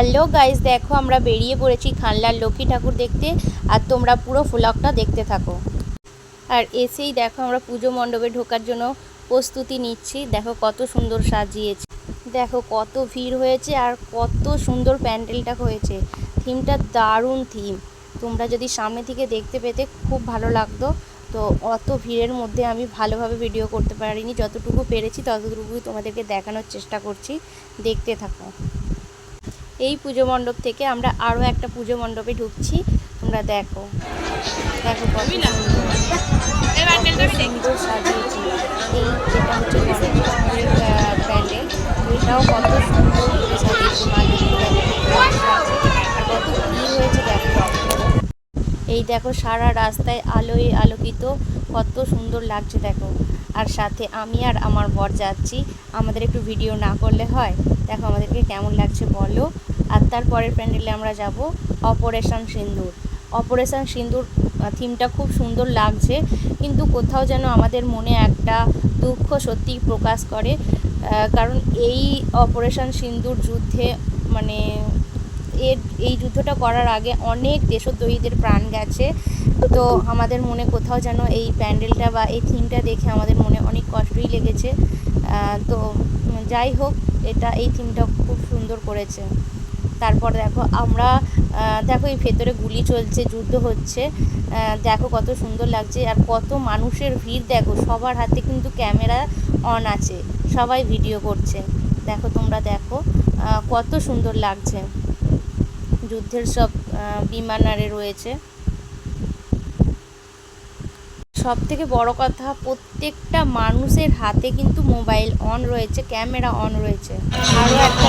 Hello guys, দেখো আমরা বেরিয়ে পড়েছি খানলার লক্ষ্মী ঠাকুর দেখতে, আর তোমরা পুরো ফ্লগটা দেখতে থাকো। আর এসেই দেখো আমরা পুজো মণ্ডপে ঢোকার জন্য প্রস্তুতি নিচ্ছি। দেখো কত সুন্দর সাজিয়েছে। দেখো কত ভিড় হয়েছে আর কত সুন্দর প্যান্ডেলটা হয়েছে। থিমটা দারুণ থিম। তোমরা যদি সামনে থেকে দেখতে পেতে খুব ভালো লাগতো। তো অত ভিড়ের মধ্যে আমি ভালোভাবে ভিডিও করতে পারিনি। যতটুকু পেরেছি ততটুকুই তোমাদেরকে দেখানোর চেষ্টা করছি। দেখতে থাকো। এই পুজো মণ্ডপ থেকে আমরা আরও একটা পুজো মণ্ডপে ঢুকছি। তোমরা দেখো। দেখো কত সুন্দর। এই দেখো সারা রাস্তায় আলোয় আলোকিত, কত সুন্দর লাগছে দেখো। আর সাথে আমি আর আমার বর যাচ্ছি, আমাদের একটু ভিডিও না করলে হয়। দেখো আমাদেরকে কেমন লাগছে বলো। আর তারপরের প্যান্ডেলে আমরা যাব অপারেশন সিন্দুর। অপারেশন সিন্দুর থিমটা খুব সুন্দর লাগছে, কিন্তু কোথাও যেন আমাদের মনে একটা দুঃখ সত্যি প্রকাশ করে। কারণ এই অপারেশন সিন্দুর যুদ্ধে মানে এর এই যুদ্ধটা করার আগে অনেক দেশদ্রোহীদের প্রাণ গেছে। তো আমাদের মনে কোথাও যেন এই প্যান্ডেলটা বা এই থিমটা দেখে আমাদের মনে অনেক কষ্টই লেগেছে। তো যাই হোক, এটা এই থিমটা খুব সুন্দর করেছে। তারপর দেখো আমরা দেখো এই ভেতরে গুলি চলছে, যুদ্ধ হচ্ছে। দেখো কত সুন্দর লাগছে আর কত মানুষের ভিড় দেখো, সবার হাতে কিন্তু ক্যামেরা অন আছে, সবাই ভিডিও করছে। দেখো তোমরা দেখো কত সুন্দর লাগছে। যুদ্ধের সব বিমান আরে রয়েছে। সব থেকে বড় কথা, প্রত্যেকটা মানুষের হাতে কিন্তু মোবাইল অন রয়েছে, ক্যামেরা অন রয়েছে। আরও একটা